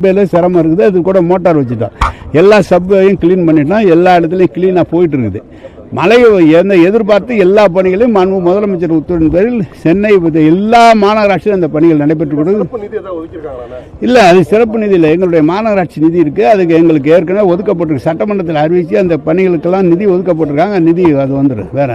சப்வேல சிரமம் இருக்குது அது கூட மோட்டார் வச்சுட்டோம் எல்லா சப்வேயும் க்ளீன் பண்ணிட்டோம் எல்லா இடத்துலையும் க்ளீனாக போயிட்டு இருக்குது. மழையை எந்த எதிர்பார்த்து எல்லா பணிகளையும் மாண்பு முதலமைச்சர் உத்தரவின் பேரில் சென்னை எல்லா மாநகராட்சியும் அந்த பணிகள் நடைபெற்று கொடுக்குது இல்லை அது சிறப்பு நிதி இல்லை. எங்களுடைய மாநகராட்சி நிதி இருக்குது அதுக்கு எங்களுக்கு ஏற்கனவே ஒதுக்கப்பட்டிருக்கு. சட்டமன்றத்தில் அறிவித்து அந்த பணிகளுக்கெல்லாம் நிதி ஒதுக்கப்பட்டிருக்காங்க. நிதி அது வந்துடும் வேற.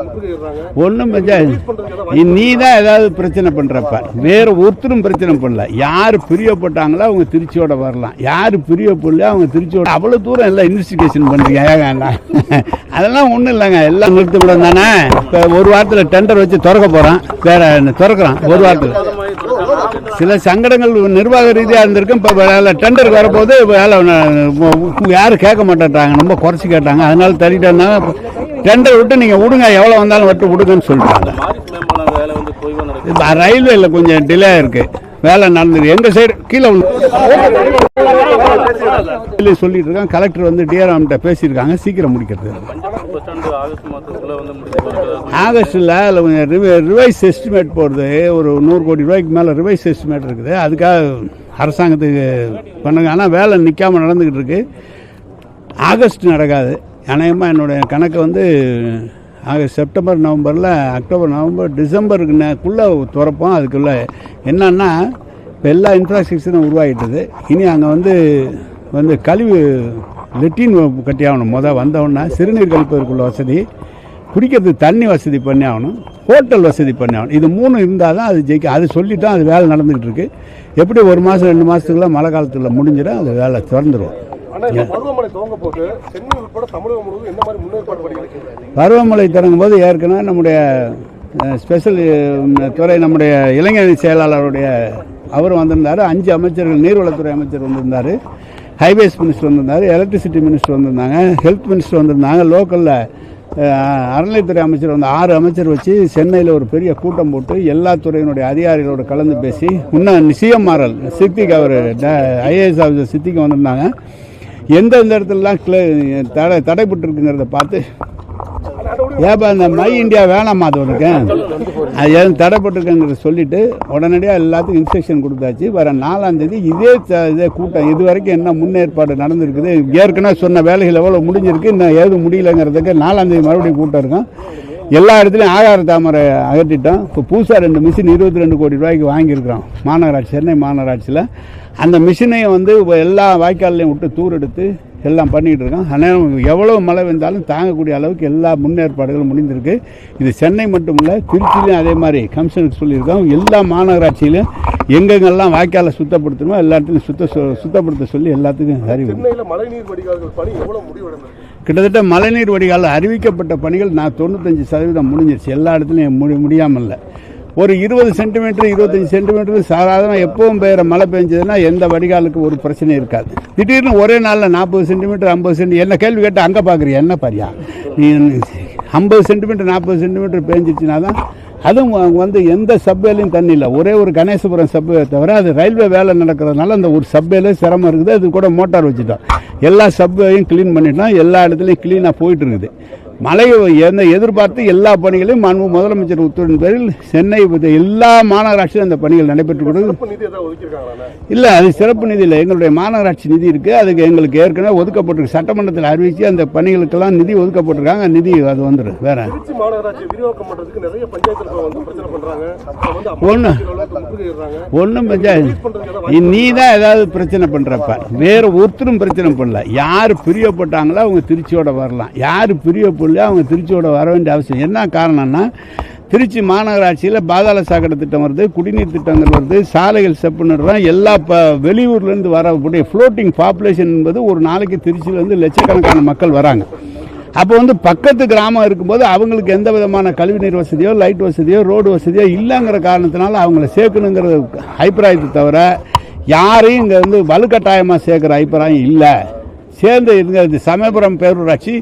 முற்றுகையிடுறாங்க. ஒன்றும் பஞ்சாயத்து நீ தான் ஏதாவது பிரச்சனை பண்ணுறப்ப வேற ஒருத்தரும் பிரச்சனை பண்ணல. யார் பிரியப்பட்டாங்களோ அவங்க திருச்சியோட வரலாம். யார் பிரியப்படல அவங்க திருச்சியோட அவ்வளோ தூரம் எல்லாம் இன்வெஸ்டிகேஷன் பண்ணுறீங்க ஏங்க எல்லாம் அதெல்லாம் ஒன்றும் இல்லைங்க. எல்லாம் நிறுத்தப்படும் தானே? இப்போ ஒரு வாரத்தில் டெண்டர் வச்சு திறக்க போகிறோம் வேற என்ன, திறக்கிறோம் ஒரு வாரத்தில். சில சங்கடங்கள் நிர்வாக ரீதியாக இருந்திருக்கும். இப்போ வேலை டெண்டருக்கு வரப்போது வேலை யாரும் கேட்க மாட்டேன்ட்டாங்க ரொம்ப குறைச்சி கேட்டாங்க. அதனால தள்ளிட்டாங்க டெண்டர் விட்டு நீங்கள் விடுங்க. எவ்வளோ வந்தாலும் விட்டு விடுங்கன்னு சொல்லிட்டாங்க. ரயில்வேல கொஞ்சம் டிலே இருக்கு. வேலை நடந்தது. எங்க சைடு கீழே இல்லை சொல்லிட்டு இருக்காங்க கலெக்டர் வந்து டிஆர்எம்கிட்ட பேசியிருக்காங்க. சீக்கிரம் முடிக்கிறது. ஆகஸ்டில் ஆகஸ்ட்டில் ரிவைஸ் எஸ்டிமேட் போடுறது ஒரு நூறு கோடி ரூபாய்க்கு மேலே ரிவைஸ் எஸ்டிமேட் இருக்குது. அதுக்காக அரசாங்கத்துக்கு பண்ணுங்க. ஆனால் வேலை நிற்காம நடந்துக்கிட்டு இருக்கு. ஆகஸ்ட் நடக்காது. அநேகமாக என்னுடைய கணக்கு வந்து ஆகஸ்ட் செப்டம்பர் நவம்பரில் அக்டோபர் நவம்பர் டிசம்பருக்குள்ளே திறப்போம். அதுக்குள்ளே என்னன்னா இப்போ எல்லா இன்ஃப்ராஸ்ட்ரக்சரும் உருவாகிட்டது. இனி அங்கே வந்து வந்து கழிவு லெட்டின் கட்டி ஆகணும் மொதல் வந்தவுடனே சிறுநீர் கழிப்பதற்குள்ள வசதி குடிக்கிறதுக்கு தண்ணி வசதி பண்ணி ஆகணும். ஹோட்டல் வசதி பண்ணி ஆகணும். இது மூணு இருந்தால் தான் அது ஜெயிக்கும் அது சொல்லிட்டோம் அது வேலை நடந்துக்கிட்டு இருக்கு எப்படி ஒரு மாதம் ரெண்டு மாதத்துக்குள்ள மழை காலத்தில் முடிஞ்சிடும் அது வேலை திறந்துடும் பருவமழை தொடங்கும் போது ஏற்கனவே நம்முடைய ஸ்பெஷல் துறை நம்முடைய இளைஞரணி செயலாளருடைய அவர் வந்திருந்தார் அஞ்சு அமைச்சர்கள் நீர்வளத்துறை அமைச்சர் வந்திருந்தார் ஹைவேஸ் மினிஸ்டர் வந்திருந்தார் எலக்ட்ரிசிட்டி மினிஸ்டர் வந்திருந்தாங்க ஹெல்த் மினிஸ்டர் வந்திருந்தாங்க லோக்கலில் அறநிலைத்துறை அமைச்சர் வந்து ஆறு அமைச்சர் வச்சு சென்னையில் ஒரு பெரிய கூட்டம் போட்டு எல்லா துறையினுடைய அதிகாரிகளோட கலந்து பேசி இன்னும் சிஎம்ஆர்எல் சித்திக்கு அவர் ஐஏஎஸ் ஆஃபீஸர் சித்திக்கு வந்திருந்தாங்க. எந்தெந்த இடத்துலலாம் கிளே தடை தடைப்பட்டிருக்குங்கிறத பார்த்து ஏப்பா இந்த மை இந்தியா வேணாமா அது உனக்கு. அது ஏன் தடைப்பட்டிருக்கேங்கிறத சொல்லிட்டு உடனடியாக எல்லாத்துக்கும் இன்ஸ்ட்ரக்ஷன் கொடுத்தாச்சு. வர நாலாந்தேதி இதே இதே கூட்டம். இது வரைக்கும் என்ன முன்னேற்பாடு நடந்திருக்குது? ஏற்கனவே சொன்ன வேலைகள் எவ்வளோ முடிஞ்சிருக்கு? இன்னும் ஏதும் முடியலங்கிறதுக்கு நாலாந்தேதி மறுபடியும் கூட்டம் இருக்கும். எல்லா இடத்துலையும் ஆகார தாமரை அகற்றிட்டோம். இப்போ புதுசாக ரெண்டு மிஷின் இருபத்தி ரெண்டு கோடி ரூபாய்க்கு வாங்கியிருக்கிறோம். மாநகராட்சி சென்னை மாநகராட்சியில். அந்த மிஷினையும் வந்து எல்லா வாய்க்கால்லையும் விட்டு தூர் எடுத்து எல்லாம் பண்ணிகிட்டு இருக்கோம் ஆனால் எவ்வளோ மழை வந்தாலும் தாங்கக்கூடிய அளவுக்கு எல்லா முன்னேற்பாடுகளும் முடிந்திருக்கு. இது சென்னை மட்டும் இல்லை திருச்சிலையும் அதே மாதிரி கமிஷனுக்கு சொல்லியிருக்கோம். எல்லா மாநகராட்சியிலும் எங்கெங்கெல்லாம் வாய்க்காலை சுத்தப்படுத்தணுமோ எல்லா இடத்துலையும் சுத்த சுத்தப்படுத்த சொல்லி எல்லாத்துக்கும் அறிவு கிட்டத்தட்ட மழைநீர் வடிகால் அறிவிக்கப்பட்ட பணிகள் நான் தொண்ணூத்தஞ்சு சதவீதம் முடிஞ்சிருச்சு. எல்லா இடத்துலையும் முடி முடியாமல் இல்லை ஒரு இருபது சென்டிமீட்டர் இருபத்தஞ்சி சென்டிமீட்டர் சாதாரண எப்பவும் பெய்கிற மழை பெஞ்சதுன்னா எந்த வடிகாலுக்கு ஒரு பிரச்சனையும் இருக்காது. திடீர்னு ஒரே நாளில் நாற்பது சென்டிமீட்டர் ஐம்பது சென்டி என்ன கேள்வி கேட்டு அங்கே பார்க்குறியா என்ன பாரியா? நீ ஐம்பது சென்டிமீட்டர் நாற்பது சென்டிமீட்டர் பேஞ்சிச்சுனா தான் அதுவும் வந்து எந்த சப்வேலையும் தண்ணி இல்லை. ஒரே ஒரு கணேசபுரம் சப்வே தவிர அது ரயில்வே வேலை நடக்கிறதுனால அந்த ஒரு சப்வேல சிரமம் இருக்குது. அது கூட மோட்டார் வச்சுட்டோம். எல்லா சப்வேயும் க்ளீன் பண்ணிட்டோம். எல்லா இடத்துலையும் க்ளீனாக போயிட்டு இருக்குது. மழையை எந்த எதிர்பார்த்து எல்லா பணிகளையும் மாண்பு முதலமைச்சர் உத்தரவின் பேரில் சென்னை எல்லா மாநகராட்சியும் அந்த பணிகள் நடைபெற்று கொடுக்குது இல்லை அது சிறப்பு நிதி இல்லை. எங்களுடைய மாநகராட்சி நிதி இருக்குது அதுக்கு எங்களுக்கு ஏற்கனவே ஒதுக்கப்பட்டிருக்கு. சட்டமன்றத்தில் அறிவித்து அந்த பணிகளுக்கெல்லாம் நிதி ஒதுக்கப்பட்டிருக்காங்க. நிதி அது வந்துடும் வேற. முற்றுகையிடுறாங்க ஒன்றும் பஞ்சாயத்து நீ தான் ஏதாவது பிரச்சனை பண்ணுறப்ப வேற ஒருத்தரும் பிரச்சனை பண்ணல. யார் பிரியப்பட்டாங்களோ அவங்க திருச்சியோட வரலாம். யார் சொல்லி அவங்க திருச்சியோட வர வேண்டிய அவசியம். என்ன காரணம்னா திருச்சி மாநகராட்சியில் பாதாள சாக்கடை திட்டம் வருது குடிநீர் திட்டங்கள் வருது சாலைகள் செப்புன்னுறோம் எல்லா ப வெளியூர்லேருந்து வரக்கூடிய ஃப்ளோட்டிங் பாப்புலேஷன் என்பது ஒரு நாளைக்கு திருச்சியிலேருந்து லட்சக்கணக்கான மக்கள் வராங்க. அப்போ வந்து பக்கத்து கிராமம் இருக்கும்போது அவங்களுக்கு எந்த விதமான கழிவுநீர் வசதியோ லைட் வசதியோ ரோடு வசதியோ இல்லைங்கிற காரணத்தினால அவங்கள சேர்க்கணுங்கிற அபிப்பிராயத்தை தவிர யாரையும் இங்கே வந்து வலுக்கட்டாயமாக சேர்க்குற அபிப்பிராயம் இல்லை. சேர்ந்து இருங்க இது சமயபுரம் பேரூராட்சி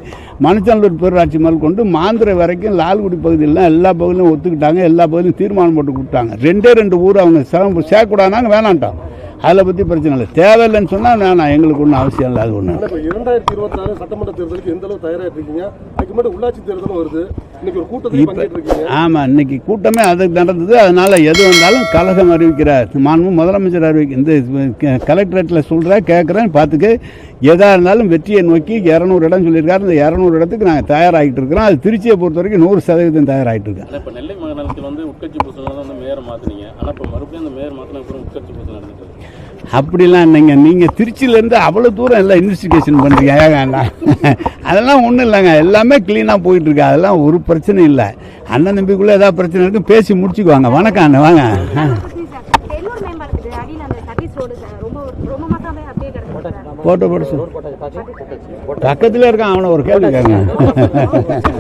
மணச்சநல்லூர் பேரூராட்சி முதல் கொண்டு மாந்திரை வரைக்கும் லால்குடி பகுதியிலாம் எல்லா பகுதியிலும் ஒத்துக்கிட்டாங்க எல்லா பகுதியிலும் தீர்மானம் போட்டு கொடுத்தாங்க. ரெண்டே ரெண்டு ஊர் அவங்க சிரமம் சேர்க்கக்கூடாதுனாங்க வேணாண்டாம் அதில் பற்றி பிரச்சனை இல்லை. தேவையில்லைன்னு சொன்னால் வேணாம் எங்களுக்கு ஒன்றும் அவசியம் இல்லை அது ஒன்று இரண்டாயிரத்தி இருபத்தி நாலு சட்டமன்ற தேர்தலுக்கு எந்த அளவு தயாராக இருக்கீங்க? அதுக்கு மட்டும் உள்ளாட்சி தேர்தலும் வருது. ஆமாம் இன்னைக்கு கூட்டமே அது நடந்தது. அதனால் எது வந்தாலும் கழகம் அறிவிக்கிறார். மாண்பு முதலமைச்சர் அறிவிக்க இந்த கலெக்டரேட்டில் சொல்கிறேன் கேட்குறேன் பார்த்துக்க எதாக இருந்தாலும் வெற்றியை நோக்கி இரநூறு இடம் சொல்லியிருக்காரு. இந்த இரநூறு இடத்துக்கு நாங்கள் தயாராகிட்டு இருக்கிறோம். அது திருச்சியை பொறுத்த வரைக்கும் நூறு சதவீதம் தயாராகிட்டு இருக்கேன் ஆனா இப்ப நெல்லை மாநிலத்தில் வந்து உட்கட்சி பூசல் வந்து மேயர் மாத்துனீங்க. ஆனா இப்ப மறுபடியும் அந்த மேயர் மாத்தின அப்புறம் உட்கட்சி பூசல் நடந்துட்டு அப்படிலாம் இல்லைங்க. நீங்கள் திருச்சியிலேருந்து அவ்வளோ தூரம் எல்லாம் இன்வெஸ்டிகேஷன் பண்ணுறீங்க ஏங்க அதெல்லாம் ஒன்றும் இல்லைங்க. எல்லாமே க்ளீனாக போயிட்டுருக்கு. அதெல்லாம் ஒரு பிரச்சனையும் இல்லை. அண்ணன் தம்பிக்குள்ளே ஏதாவது பிரச்சனை இருக்கும் பேசி முடிச்சுக்குவாங்க. வணக்கம் அண்ணன் வாங்க. போட்டோ போட்டு. பக்கத்துல இருக்கான். அவனை ஒரு கேள்வி கேட்க